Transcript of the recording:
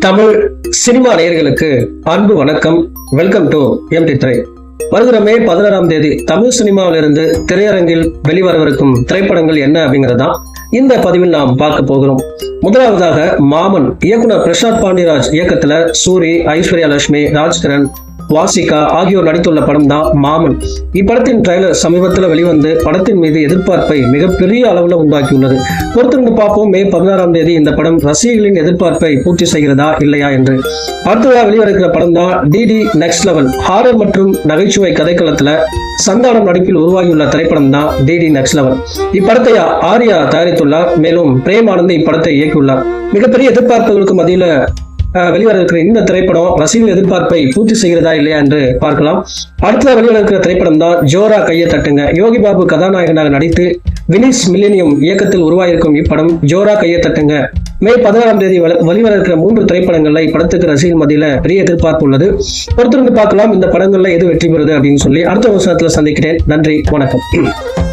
Tamil cinema நேயர்களுக்கு அன்பு வணக்கம். வெல்கம் டு எம்டி திரை வருகிற மே பதினாறாம் தேதி தமிழ் சினிமாவிலிருந்து திரையரங்கில் வெளிவரவிருக்கும் திரைப்படங்கள் என்ன அப்படிங்கறதுதான் இந்த பதிவில் நாம் பார்க்க போகிறோம். முதலாவதாக மாமன் இயக்குனர் பிரசாத் பாண்டியராஜ் இயக்கத்துல சூரி ஐஸ்வர்யா லட்சுமி ராஜ்கிரண் வாசிகா ஆகியோர் நடித்துள்ள படம் தான் மாமன். இப்படத்தின் ட்ரைலர் சமீபத்தில் வெளிவந்து படத்தின் மீது எதிர்பார்ப்பை மிகப்பெரிய அளவில் உண்டாக்கியுள்ளது. பொறுத்திருந்து பார்ப்போம் மே பதினாறாம் தேதி இந்த படம் ரசிகர்களின் எதிர்பார்ப்பை பூர்த்தி செய்கிறதா இல்லையா என்று. அடுத்ததாக வெளிவருகிற படம் தான் டிடி நெக்ஸ்ட் லெவல் ஹாரர் மற்றும் நகைச்சுவை கதைக்களத்தில் சந்தானம் நடிப்பில் உருவாகியுள்ள திரைப்படம் தான் டிடி நெக்ஸ்ட் லெவல் இப்படத்தை ஆர்யா தயாரித்துள்ளார். மேலும் பிரேமானந்த் இப்படத்தை இயக்கியுள்ளார். மிகப்பெரிய எதிர்பார்ப்புகளுக்கு மத்தியில வெளிவர இருக்கிற இந்த திரைப்படம் ரசிகர்கள் எதிர்பார்ப்பை பூர்த்தி செய்கிறதா இல்லையா என்று பார்க்கலாம். அடுத்ததாக வெளிவர இருக்கிற திரைப்படம் தான் ஜோரா கையை தட்டுங்க. யோகி பாபு கதாநாயகனாக நடித்து வினிஸ் மில்லேனியம் இயக்கத்தில் உருவாகியிருக்கும் இப்படம் ஜோரா கையை தட்டுங்க. மே பதினாறாம் தேதி வெளிவர இருக்கிற மூன்று திரைப்படங்கள்ல இப்படத்துக்கு ரசிகர் மத்தியில பெரிய எதிர்பார்ப்பு உள்ளது. பொறுத்திருந்து பார்க்கலாம் இந்த படங்கள்ல எது வெற்றி பெறுது அப்படின்னு சொல்லி அடுத்த வருஷத்துல சந்திக்கிறேன். நன்றி வணக்கம்.